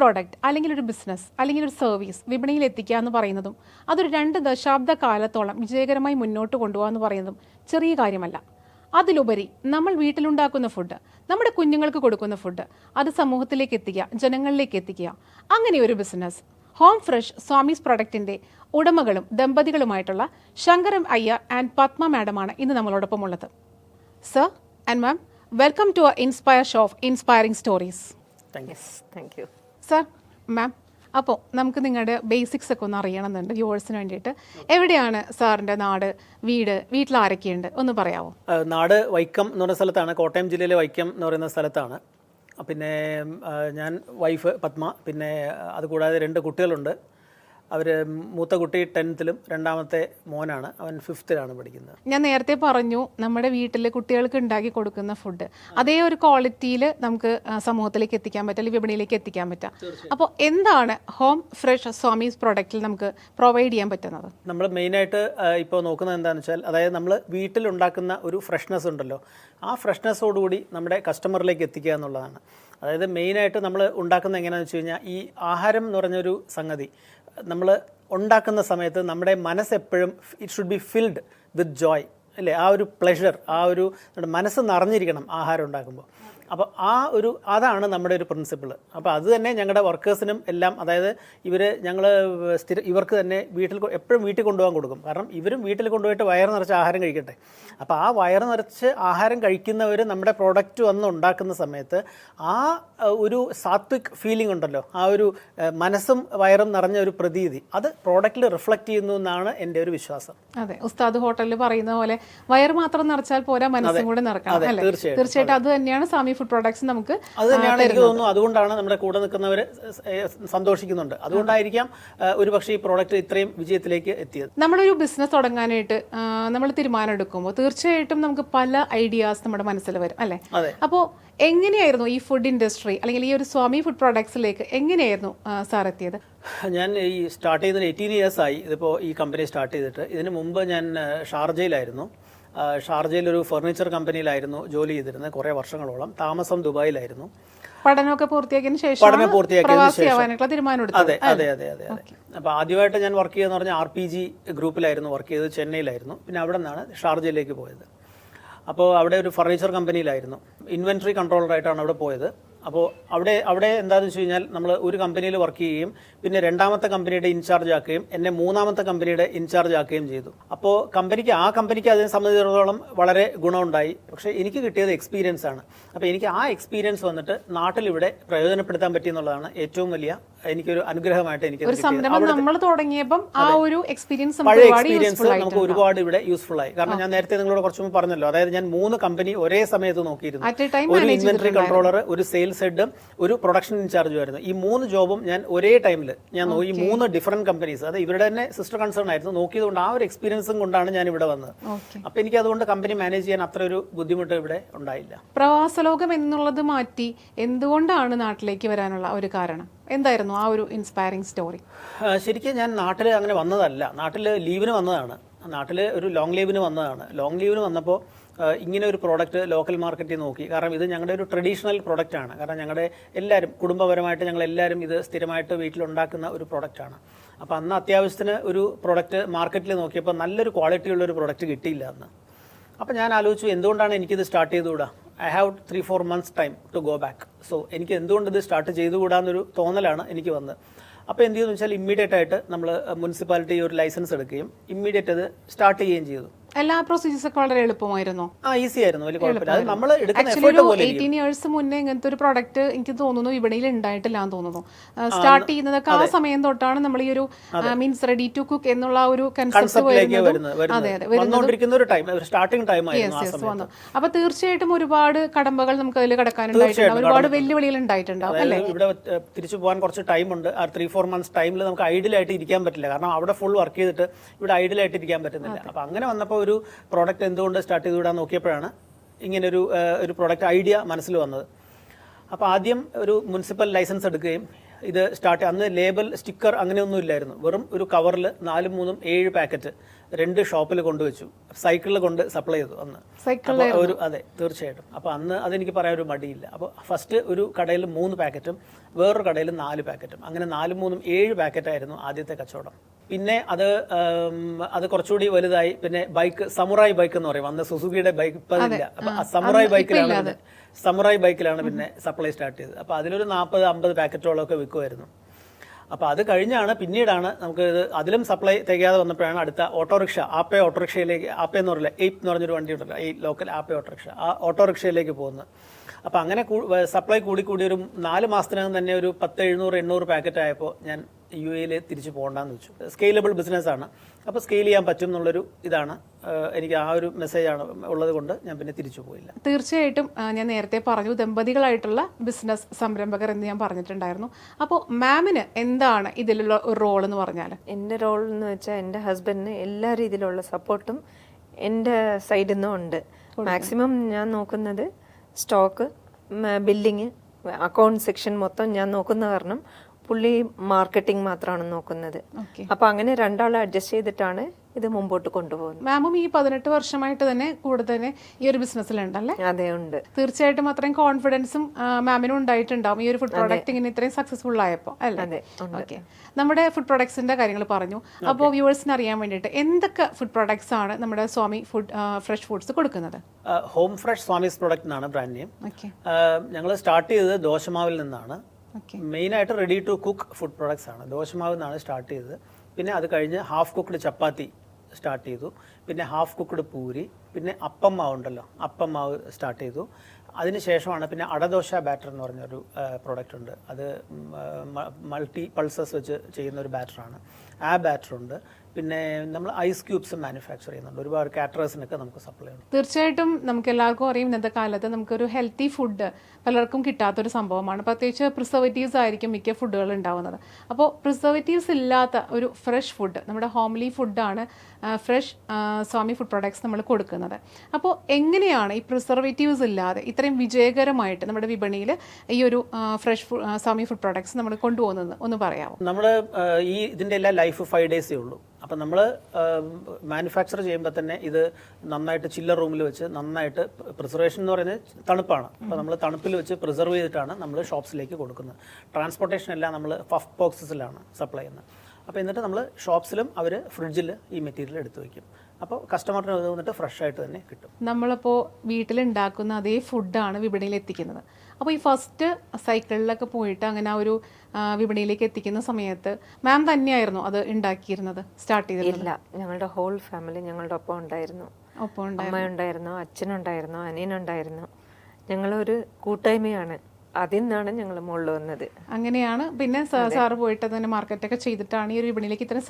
Product അല്ലെങ്കിൽ ഒരു business അല്ലെങ്കിൽ ഒരു സർവീസ് വിപണിയിൽ എത്തിക്കുക എന്ന് പറയുന്നതും അതൊരു രണ്ട് ദശാബ്ദ കാലത്തോളം വിജയകരമായി മുന്നോട്ട് കൊണ്ടുപോകുക എന്ന് പറയുന്നതും ചെറിയ കാര്യമല്ല. അതിലുപരി നമ്മൾ വീട്ടിലുണ്ടാക്കുന്ന ഫുഡ് നമ്മുടെ കുഞ്ഞുങ്ങൾക്ക് കൊടുക്കുന്ന ഫുഡ് അത് സമൂഹത്തിലേക്ക് എത്തിക്കുക ജനങ്ങളിലേക്ക് എത്തിക്കുക. അങ്ങനെ ഒരു ബിസിനസ് ഹോം ഫ്രഷ് സ്വാമീസ് പ്രൊഡക്റ്റിന്റെ ഉടമകളും ദമ്പതികളുമായിട്ടുള്ള ശങ്കരം അയ്യർ ആൻഡ് പത്മ മാഡമാണ് ഇന്ന് നമ്മളോടൊപ്പം ഉള്ളത്. Sir and ma'am welcome to inspire show of inspiring stories thank you thank you sir ma'am അപ്പോൾ നമുക്ക് നിങ്ങളുടെ ബേസിക്സ് ഒക്കെ ഒന്ന് അറിയണമെന്നുണ്ട് വ്യൂവേഴ്സിന് വേണ്ടിയിട്ട്. എവിടെയാണ് സാറിന്റെ നാട് വീട് വീട്ടിൽ ആരൊക്കെയുണ്ട്? ഒന്ന് പറയാമോ നാട് വൈക്കം എന്ന് പറയുന്ന സ്ഥലത്താണ് കോട്ടയം ജില്ലയിലെ വൈക്കം എന്ന് പറയുന്ന സ്ഥലത്താണ്. പിന്നെ ഞാൻ വൈഫ് പത്മ പിന്നെ അതുകൂടാതെ രണ്ട് കുട്ടികളുണ്ട്. അവർ മൂത്ത കുട്ടി ടെൻത്തിലും രണ്ടാമത്തെ മോനാണ്. അവൻ ഫിഫ്ത്തിലാണ് പഠിക്കുന്നത്. ഞാൻ നേരത്തെ പറഞ്ഞു നമ്മുടെ വീട്ടിൽ കുട്ടികൾക്ക് ഉണ്ടാക്കി കൊടുക്കുന്ന ഫുഡ് അതേ ഒരു ക്വാളിറ്റിയിൽ നമുക്ക് സമൂഹത്തിലേക്ക് എത്തിക്കാൻ പറ്റും അല്ലെങ്കിൽ വിപണിയിലേക്ക് എത്തിക്കാൻ പറ്റാം. അപ്പോൾ എന്താണ് ഹോം ഫ്രഷ് സ്വാമീസ് പ്രോഡക്റ്റിൽ നമുക്ക് പ്രൊവൈഡ് ചെയ്യാൻ പറ്റുന്നത്? നമ്മൾ മെയിനായിട്ട് ഇപ്പോൾ നോക്കുന്നത് എന്താണെന്ന് വെച്ചാൽ അതായത് നമ്മൾ വീട്ടിലുണ്ടാക്കുന്ന ഒരു ഫ്രഷ്നെസ് ഉണ്ടല്ലോ. ആ ഫ്രഷ്നെസ്സോടുകൂടി നമ്മുടെ കസ്റ്റമറിലേക്ക് എത്തിക്കുക എന്നുള്ളതാണ്. അതായത് മെയിനായിട്ട് നമ്മൾ ഉണ്ടാക്കുന്ന എങ്ങനെയാണെന്ന് വെച്ച് കഴിഞ്ഞാൽ ഈ ആഹാരം എന്ന് പറഞ്ഞൊരു സംഗതി. നമ്മൾ ഉണ്ടാക്കുന്ന സമയത്ത് നമ്മുടെ മനസ്സ് എപ്പോഴും it should be filled with joy അല്ലേ? ആ ഒരു പ്ലഷർ ആ ഒരു നമ്മുടെ മനസ്സ് നിറഞ്ഞിരിക്കണം ആഹാരം ഉണ്ടാക്കുമ്പോൾ. അപ്പോൾ ആ ഒരു അതാണ് നമ്മുടെ ഒരു പ്രിൻസിപ്പിൾ അപ്പോൾ അത് തന്നെ ഞങ്ങളുടെ വർക്കേഴ്സിനും എല്ലാം അതായത് ഇവർ ഞങ്ങൾ സ്ഥിര ഇവർക്ക് തന്നെ വീട്ടിൽ എപ്പോഴും വീട്ടിൽ കൊണ്ടുപോകാൻ കൊടുക്കും. കാരണം ഇവരും വീട്ടിൽ കൊണ്ടുപോയിട്ട് വയർ നിറച്ച് ആഹാരം കഴിക്കട്ടെ. അപ്പോൾ ആ വയർ നിറച്ച് ആഹാരം കഴിക്കുന്നവർ നമ്മുടെ പ്രോഡക്റ്റ് വന്ന് ഉണ്ടാക്കുന്ന സമയത്ത് ആ ഒരു സാത്വിക് ഫീലിംഗ് ഉണ്ടല്ലോ. ആ ഒരു മനസ്സും വയറും നിറഞ്ഞ ഒരു പ്രതീതി. അത് പ്രോഡക്റ്റിൽ റിഫ്ലക്റ്റ് ചെയ്യുന്നു എന്നാണ് എന്റെ ഒരു വിശ്വാസം. അതെ. ഉസ്താദ് ഹോട്ടലിൽ പറയുന്ന പോലെ വയർ മാത്രം നിറച്ചാൽ പോരാ മനസ്സും കൂടെ നിറക്കണം തീർച്ചയായിട്ടും. അത്. തന്നെയാണ് സാമി ഫുഡ് പ്രോഡക്ട്സ് നമുക്ക് അത് തന്നെയാണ് എനിക്ക് തോന്നുന്നു. അതുകൊണ്ടാണ് നമ്മുടെ കൂടെ നിൽക്കുന്നവർ സന്തോഷിക്കുന്നുണ്ട്. അതുകൊണ്ടായിരിക്കാം ഒരു പക്ഷേ ഈ പ്രോഡക്റ്റ് ഇത്രയും വിജയത്തിലേക്ക് എത്തിയത്. നമ്മളൊരു ബിസിനസ് തുടങ്ങാനായിട്ട് നമ്മൾ തീരുമാനം എടുക്കുമ്പോൾ തീർച്ചയായിട്ടും നമുക്ക് പല ഐഡിയാസ് നമ്മുടെ മനസ്സിൽ വരും അല്ലേ? അപ്പോ അപ്പോൾ എങ്ങനെയായിരുന്നു ഈ ഫുഡ് ഇൻഡസ്ട്രി അല്ലെങ്കിൽ ഈ ഒരു സ്വാമി ഫുഡ് പ്രോഡക്ട്സിലേക്ക് എങ്ങനെയായിരുന്നു സാർ എത്തിയത്? ഞാൻ ഈ സ്റ്റാർട്ട് ചെയ്തത് എയ്റ്റീൻ ഇയേഴ്സ് ആയി. ഇതിപ്പോൾ ഈ കമ്പനി സ്റ്റാർട്ട് ചെയ്തിട്ട് ഇതിന് മുമ്പ് ഞാൻ ഷാർജയിലായിരുന്നു. ഒരു ഫർണിച്ചർ കമ്പനിയിലായിരുന്നു ജോലി ചെയ്തിരുന്നത് കുറേ വർഷങ്ങളോളം. താമസം ദുബായിലായിരുന്നു. പഠനമൊക്കെ പൂർത്തിയാക്കിയതിന് ശേഷം പഠനം പൂർത്തിയാക്കിയതിന് ശേഷം. അതെ അതെ അതെ അതെ അതെ. അപ്പോൾ ആദ്യമായിട്ട് ഞാൻ വർക്ക് ചെയ്തെന്ന് പറഞ്ഞാൽ ആർ പി ജി ഗ്രൂപ്പിലായിരുന്നു വർക്ക് ചെയ്തത് ചെന്നൈയിലായിരുന്നു. പിന്നെ അവിടെ നിന്നാണ് ഷാർജയിലേക്ക് പോയത്. അപ്പോൾ അവിടെ ഒരു ഫർണിച്ചർ കമ്പനിയിലായിരുന്നു. ഇൻവെൻട്രി കൺട്രോളറായിട്ടാണ് അവിടെ പോയത്. അപ്പോൾ അവിടെ അവിടെ എന്താണെന്ന് വെച്ച് കഴിഞ്ഞാൽ നമ്മൾ ഒരു കമ്പനിയിൽ വർക്ക് ചെയ്യുകയും പിന്നെ രണ്ടാമത്തെ കമ്പനിയുടെ ഇൻചാർജ് ആക്കുകയും എന്നെ മൂന്നാമത്തെ കമ്പനിയുടെ ഇൻചാർജ് ആക്കുകയും ചെയ്തു. അപ്പോൾ കമ്പനിക്ക് ആ കമ്പനിക്ക് അതിനെ സംബന്ധിച്ചിടത്തോളം വളരെ ഗുണമുണ്ടായി. പക്ഷേ എനിക്ക് കിട്ടിയത് എക്സ്പീരിയൻസ് ആണ്. അപ്പോൾ എനിക്ക് ആ എക്സ്പീരിയൻസ് വന്നിട്ട് നാട്ടിലിവിടെ പ്രയോജനപ്പെടുത്താൻ പറ്റി എന്നുള്ളതാണ് ഏറ്റവും വലിയ എനിക്കൊരു അനുഗ്രഹമായിട്ട് എനിക്ക് ഒരു സംരംഭം നമ്മൾ തുടങ്ങിയപ്പം ആ ഒരു എക്സ്പീരിയൻസ് പഴയ എക്സ്പീരിയൻസ് നമുക്ക് ഒരുപാട് ഇവിടെ യൂസ്ഫുൾ ആയി. കാരണം ഞാൻ നേരത്തെ നിങ്ങളോട് കുറച്ച് മുമ്പ് പറഞ്ഞല്ലോ. അതായത് ഞാൻ മൂന്ന് കമ്പനി ഒരേ സമയത്ത് നോക്കിയിരുന്നു. ഒരു ഇൻവെന്ററി കൺട്രോളർ ഒരു സെയിൽസ് ഹെഡ് ഒരു പ്രൊഡക്ഷൻ ഇൻചാർജും ആയിരുന്നു. ഈ മൂന്ന് ജോബും ഞാൻ ഒരേ ടൈമിൽ ഞാൻ ഈ മൂന്ന് ഡിഫറെന്റ് കമ്പനീസ് അത് ഇവരുടെ തന്നെ സിസ്റ്റർ കൺസേൺ ആയിരുന്നു. നോക്കിയതുകൊണ്ട് ആ ഒരു എക്സ്പീരിയൻസും കൊണ്ടാണ് ഞാൻ ഇവിടെ വന്നത്. അപ്പൊ എനിക്ക് അതുകൊണ്ട് കമ്പനി മാനേജ് ചെയ്യാൻ അത്ര ഒരു ബുദ്ധിമുട്ട് ഇവിടെ ഉണ്ടായില്ല. പ്രവാസലോകം എന്നുള്ളത് മാറ്റി എന്തുകൊണ്ടാണ് നാട്ടിലേക്ക് വരാനുള്ള ഒരു കാരണം? എന്തായിരുന്നു ആ ഒരു ഇൻസ്പയറിംഗ് സ്റ്റോറി ശരിക്കും ഞാൻ നാട്ടിൽ അങ്ങനെ വന്നതല്ല. നാട്ടിൽ ലീവിന് വന്നതാണ്. നാട്ടിൽ ഒരു ലോങ് ലീവിന് വന്നതാണ്. ലോങ് ലീവിന് വന്നപ്പോൾ ഇങ്ങനെ ഒരു പ്രോഡക്റ്റ് ലോക്കൽ മാർക്കറ്റിൽ നോക്കി. കാരണം ഇത് ഞങ്ങളുടെ ഒരു ട്രഡീഷണൽ ആണ്. കാരണം ഞങ്ങളുടെ എല്ലാവരും കുടുംബപരമായിട്ട് ഞങ്ങൾ എല്ലാവരും ഇത് സ്ഥിരമായിട്ട് വീട്ടിലുണ്ടാക്കുന്ന ഒരു ആണ്. അപ്പോൾ അന്ന് അത്യാവശ്യത്തിന് ഒരു പ്രോഡക്റ്റ് മാർക്കറ്റിൽ നോക്കിയപ്പോൾ നല്ലൊരു ക്വാളിറ്റിയുള്ള ഒരു പ്രോഡക്റ്റ് കിട്ടിയില്ല അന്ന്. അപ്പോൾ ഞാൻ ആലോചിച്ചു എന്തുകൊണ്ടാണ് എനിക്കിത് start ചെയ്തുകൂടാ? I have three four months time to go back so എനിക്ക് എന്തുകൊണ്ട് ഇത് സ്റ്റാർട്ട് ചെയ്തുകൂടാന്നൊരു തോന്നലാണ് എനിക്ക് വന്നത്. അപ്പോൾ എന്ത് ചെയ്തെന്ന് വെച്ചാൽ ഇമ്മീഡിയറ്റ് ആയിട്ട് നമ്മൾ മുനിസിപ്പാലിറ്റി ഒരു ലൈസൻസ് എടുക്കുകയും ഇമ്മീഡിയറ്റ് അത് സ്റ്റാർട്ട് ചെയ്യുകയും ചെയ്തു. എല്ലാ പ്രൊസീജിയേഴ്സ് ഒക്കെ വളരെ എളുപ്പമായിരുന്നു. ആ ഈസി ആയിരുന്നു. വലിയ കുഴപ്പമില്ല. അത് നമ്മൾ എടുക്കുന്ന ആക്ച്വലി എഫേർട്ട് ഒരു പോലെ എയ്റ്റീൻ ഇയേഴ്സ് മുന്നേ ഇങ്ങനത്തെ ഒരു പ്രൊഡക്റ്റ് എനിക്ക് തോന്നുന്നു വിപണിയിൽ ഉണ്ടായിട്ടില്ല എന്ന് തോന്നുന്നു. സ്റ്റാർട്ട് ചെയ്യുന്നതൊക്കെ ആ സമയം തൊട്ടാണ് നമ്മൾ ഈ ഒരു മീൻസ് റെഡി ടു കുക്ക് എന്നുള്ള ആ ഒരു കൺസെപ്റ്റ് കൺസെപ്റ്റിലേക്ക് വരുന്നതും വരുന്നത് അതെ അതെ വരുന്നത് വന്നുകൊണ്ടിരിക്കുന്ന ഒരു ടൈം സ്റ്റാർട്ടിംഗ് ടൈം ആയിരുന്നു ആ സമയത്ത്. വന്നു. അപ്പൊ തീർച്ചയായിട്ടും ഒരുപാട് കടമ്പകൾ നമുക്ക് അതിൽ കടക്കാനുണ്ടായിട്ടുണ്ട്. ഒരുപാട് വെല്ലുവിളികൾ ഉണ്ടായിട്ടുണ്ടാവും അതായത് ഇവിടെ ഏഹ്, തിരിച്ചു പോകാൻ കുറച്ച് ടൈം ഉണ്ട്. ആ ത്രീ ഫോർ മന്ത്സ് ടൈമിൽ നമുക്ക് ഐഡിയലായിട്ട് ഇരിക്കാൻ പറ്റില്ല. കാരണം അവിടെ ഫുൾ വർക്ക് ചെയ്തിട്ട് ഇവിടെ ഐഡിയലായിട്ട് ഇരിക്കാൻ പറ്റുന്നില്ല. അപ്പോൾ അങ്ങനെ വന്നപ്പോൾ ഒരു പ്രോഡക്റ്റ് എന്തുകൊണ്ട് സ്റ്റാർട്ട് ചെയ്ത് വിടാൻ നോക്കിയപ്പോഴാണ് ഇങ്ങനൊരു ഒരു പ്രോഡക്റ്റ് ഐഡിയ മനസ്സിൽ വന്നത്. അപ്പോൾ ആദ്യം ഒരു മുനിസിപ്പൽ ലൈസൻസ് എടുക്കുകയും ഇത് സ്റ്റാർട്ട് അന്ന് ലേബൽ സ്റ്റിക്കർ അങ്ങനെയൊന്നും ഇല്ലായിരുന്നു. വെറും ഒരു കവറിൽ നാലും മൂന്നും ഏഴ് പാക്കറ്റ് രണ്ട് ഷോപ്പിൽ കൊണ്ടുവച്ചു. സൈക്കിളിൽ കൊണ്ട് സപ്ലൈ ചെയ്തു അന്ന്. സൈക്കിളിൽ ഒരു അതെ തീർച്ചയായിട്ടും. അപ്പോൾ അന്ന് അതെനിക്ക് പറയാൻ ഒരു മടിയില്ല. അപ്പോൾ ഫസ്റ്റ് ഒരു കടയിൽ മൂന്ന് പാക്കറ്റും വേറൊരു കടയിൽ നാല് പാക്കറ്റും. അങ്ങനെ നാലും മൂന്നും ഏഴ് പാക്കറ്റായിരുന്നു ആദ്യത്തെ കച്ചവടം. പിന്നെ അത് അത് കുറച്ചുകൂടി വലുതായി. പിന്നെ ബൈക്ക് സമുറായി ബൈക്ക് എന്ന് പറയും. അന്ന് സുസുക്കിയുടെ ബൈക്ക് ഇപ്പം ഇല്ല. അപ്പൊ സമുറായി ബൈക്കിലാണ് പിന്നെ സമുറായി ബൈക്കിലാണ് പിന്നെ സപ്ലൈ സ്റ്റാർട്ട് ചെയ്തത്. അപ്പോൾ അതിലൊരു നാൽപ്പത് അമ്പത് പാക്കറ്റോളമൊക്കെ വിൽക്കുമായിരുന്നു അപ്പോൾ അത് കഴിഞ്ഞാണ് പിന്നീടാണ് നമുക്ക് ഇത് അതിലും സപ്ലൈ തികയാതെ വന്നപ്പോഴാണ് അടുത്ത ഓട്ടോറിക്ഷ ആപ്പേ ഓട്ടോറിക്ഷയിലേക്ക് ആപ്പേ എന്ന് പറയില്ല എയ്പ് എന്ന് പറഞ്ഞൊരു വണ്ടി ഉണ്ടല്ലോ ഈ ലോക്കൽ ആപ്പേ ഓട്ടോറിക്ഷ ആ ഓട്ടോറിക്ഷയിലേക്ക് പോകുന്നത്. അപ്പോൾ അങ്ങനെ സപ്ലൈ കൂടി കൂടി ഒരു നാല് മാസത്തിനകം തന്നെ ഒരു പത്ത് എഴുന്നൂറ് എണ്ണൂറ് പാക്കറ്റ് ആയപ്പോൾ ഞാൻ യു എയിൽ തിരിച്ചു പോകണ്ടെന്ന് വെച്ചു. സ്കെയിലബിൾ ബിസിനസ്സാണ് അപ്പോൾ സ്കെയിൽ ചെയ്യാൻ പറ്റും എന്നുള്ളൊരു ഇതാണ് എനിക്ക് ആ ഒരു മെസ്സേജാണ് ഉള്ളത് കൊണ്ട് ഞാൻ പിന്നെ തിരിച്ചു പോയില്ല. തീർച്ചയായിട്ടും ഞാൻ നേരത്തെ പറഞ്ഞു ദമ്പതികളായിട്ടുള്ള ബിസിനസ് സംരംഭകർ എന്ന് ഞാൻ പറഞ്ഞിട്ടുണ്ടായിരുന്നു. അപ്പോൾ മാമിന് എന്താണ് ഇതിലുള്ള ഒരു റോൾ എന്ന് പറഞ്ഞാൽ എന്റെ റോൾ എന്ന് വെച്ചാൽ എന്റെ ഹസ്ബൻഡിന് എല്ലാ രീതിയിലുള്ള സപ്പോർട്ടും എന്റെ സൈഡിൽ നിന്നും ഉണ്ട്. മാക്സിമം ഞാൻ നോക്കുന്നത് സ്റ്റോക്ക് ബില്ലിങ് അക്കൗണ്ട് സെക്ഷൻ മൊത്തം ഞാൻ നോക്കുന്ന കാരണം പുള്ളി മാർക്കറ്റിംഗ് മാത്രമാണ് നോക്കുന്നത്. അപ്പൊ അങ്ങനെ രണ്ടാളെ അഡ്ജസ്റ്റ് ചെയ്തിട്ടാണ് ഇത് മുമ്പോട്ട് കൊണ്ടുപോകുന്നത്. മാമും ഈ പതിനെട്ട് വർഷമായിട്ട് തന്നെ കൂടെ തന്നെ ഈ ഒരു ബിസിനസ്സിലുണ്ടല്ലേ? അതെ ഉണ്ട്. തീർച്ചയായിട്ടും അത്രയും കോൺഫിഡൻസും മാമിനും ഉണ്ടായിട്ടുണ്ടാവും ഈ ഒരു ഫുഡ് പ്രോഡക്റ്റ് ഇങ്ങനെ ഇത്രയും സക്സസ്ഫുൾ ആയപ്പോൾ അല്ലേ? അതെ ഉണ്ട്. ഓക്കെ. നമ്മുടെ ഫുഡ് പ്രോഡക്ട്സിന്റെ കാര്യങ്ങൾ പറഞ്ഞു. അപ്പോൾ വ്യൂവേഴ്സിന് അറിയാൻ വേണ്ടിയിട്ട് എന്തൊക്കെ ഫുഡ് പ്രോഡക്ട്സ് ആണ് നമ്മുടെ സ്വാമി ഫുഡ് ഫ്രഷ് ഫുഡ്സ് കൊടുക്കുന്നത്? ഹോം ഫ്രഷ് സ്വാമീസ് പ്രോഡക്റ്റ് എന്നാണ് ബ്രാൻഡ് നെയിം ഓക്കെ. ഞങ്ങൾ സ്റ്റാർട്ട് ചെയ്തത് ദോശമാവിൽ നിന്നാണ്. മെയിനായിട്ട് ready to cook food products ആണ്. ദോശമാവ് നിന്നാണ് സ്റ്റാർട്ട് ചെയ്തത്. പിന്നെ അത് കഴിഞ്ഞ് ഹാഫ് കുക്ക്ഡ് ചപ്പാത്തി സ്റ്റാർട്ട് ചെയ്തു. പിന്നെ ഹാഫ് കുക്ക്ഡ് പൂരി പിന്നെ അപ്പം മാവ് ഉണ്ടല്ലോ അപ്പം മാവ് സ്റ്റാർട്ട് ചെയ്തു അതിനുശേഷമാണ് പിന്നെ അടദോശ ബാറ്റർ എന്ന് പറഞ്ഞൊരു പ്രോഡക്റ്റ് ഉണ്ട്. അത് മൾട്ടി പൾസസ് വെച്ച് ചെയ്യുന്ന ഒരു ബാറ്ററാണ് ആ ബാറ്റർ ഉണ്ട്. പിന്നെ നമ്മൾ ഐസ് ക്യൂബ്സ് മാനുഫാക്ചർ ചെയ്യുന്നുണ്ട്. ഒരുപാട് കാറ്ററേഴ്സിനൊക്കെ നമുക്ക് സപ്ലൈ ഉണ്ട് തീർച്ചയായിട്ടും നമുക്ക് എല്ലാവർക്കും അറിയും ഇന്നത്തെ കാലത്ത് നമുക്കൊരു ഹെൽത്തി ഫുഡ് പലർക്കും കിട്ടാത്തൊരു സംഭവമാണ്. പ്രത്യേകിച്ച് പ്രിസർവേറ്റീവ്സ് ആയിരിക്കും മിക്ക ഫുഡുകൾ ഉണ്ടാവുന്നത്. അപ്പോൾ പ്രിസർവേറ്റീവ്സ് ഇല്ലാത്ത ഒരു ഫ്രഷ് ഫുഡ് നമ്മുടെ ഹോംലി ഫുഡാണ് ഫ്രഷ് സ്വാമി ഫുഡ് പ്രൊഡക്ട്സ് നമ്മൾ കൊടുക്കുന്നത്. അപ്പോൾ എങ്ങനെയാണ് ഈ പ്രിസർവേറ്റീവ്സ് ഇല്ലാതെ ഇത്രയും വിജയകരമായിട്ട് നമ്മുടെ വിപണിയിൽ ഈ ഒരു ഫ്രഷ് സ്വാമി ഫുഡ് പ്രൊഡക്ട്സ് നമ്മൾ കൊണ്ടുപോകുന്നത്? ഒന്ന് പറയാമോ? നമ്മൾ ഈ ഇതിന്റെ എല്ലാ ലൈഫ് ഫൈവ് ഡേയ്സേ ഉള്ളൂ. അപ്പം നമ്മൾ മാനുഫാക്ചർ ചെയ്യുമ്പോൾ തന്നെ ഇത് നന്നായിട്ട് ചില്ലർ റൂമിൽ വെച്ച് നന്നായിട്ട് പ്രിസർവേഷൻ എന്ന് പറയുന്നത് തണുപ്പാണ്. അപ്പോൾ നമ്മൾ തണുപ്പിൽ വെച്ച് പ്രിസർവ് ചെയ്തിട്ടാണ് നമ്മൾ ഷോപ്സിലേക്ക് കൊടുക്കുന്നത്. ട്രാൻസ്പോർട്ടേഷൻ എല്ലാം നമ്മൾ ഫഫ് ബോക്സസിലാണ് സപ്ലൈ ചെയ്യുന്നത്. അപ്പോൾ എന്നിട്ട് നമ്മൾ ഷോപ്സിലും അവർ ഫ്രിഡ്ജിൽ ഈ മെറ്റീരിയൽ എടുത്ത് വയ്ക്കും അപ്പോൾ കസ്റ്റമറിന് വന്നിട്ട് ഫ്രഷ് ആയിട്ട് തന്നെ കിട്ടും. നമ്മളിപ്പോൾ വീട്ടിലുണ്ടാക്കുന്ന അതേ ഫുഡാണ് വിപണിയിൽ എത്തിക്കുന്നത് അപ്പോൾ ഈ ഫസ്റ്റ് സൈക്കിളിലൊക്കെ പോയിട്ട് അങ്ങനെ ആ ഒരു വിപണിയിലേക്ക് എത്തിക്കുന്ന സമയത്ത് മാം തന്നെയായിരുന്നു അത് ഉണ്ടാക്കിയിരുന്നത് സ്റ്റാർട്ട് ഇല്ല. ഞങ്ങളുടെ ഹോൾ ഫാമിലി ഞങ്ങളുടെ ഒപ്പം ഉണ്ടായിരുന്നു. ഒപ്പം ഉണ്ടായിരുന്നു. അമ്മയുണ്ടായിരുന്നു അച്ഛനുണ്ടായിരുന്നു അനിയനുണ്ടായിരുന്നു. ഞങ്ങളൊരു കൂട്ടായ്മയാണ്. അതിൽ നിന്നാണ് ഞങ്ങൾ മുകളിൽ വന്നത്. അങ്ങനെയാണ്. പിന്നെ സാറ് പോയിട്ട് തന്നെ മാർക്കറ്റൊക്കെ ചെയ്തിട്ടാണ് ഈ ഒരു വിപണിയിലേക്ക് ഇത്രയും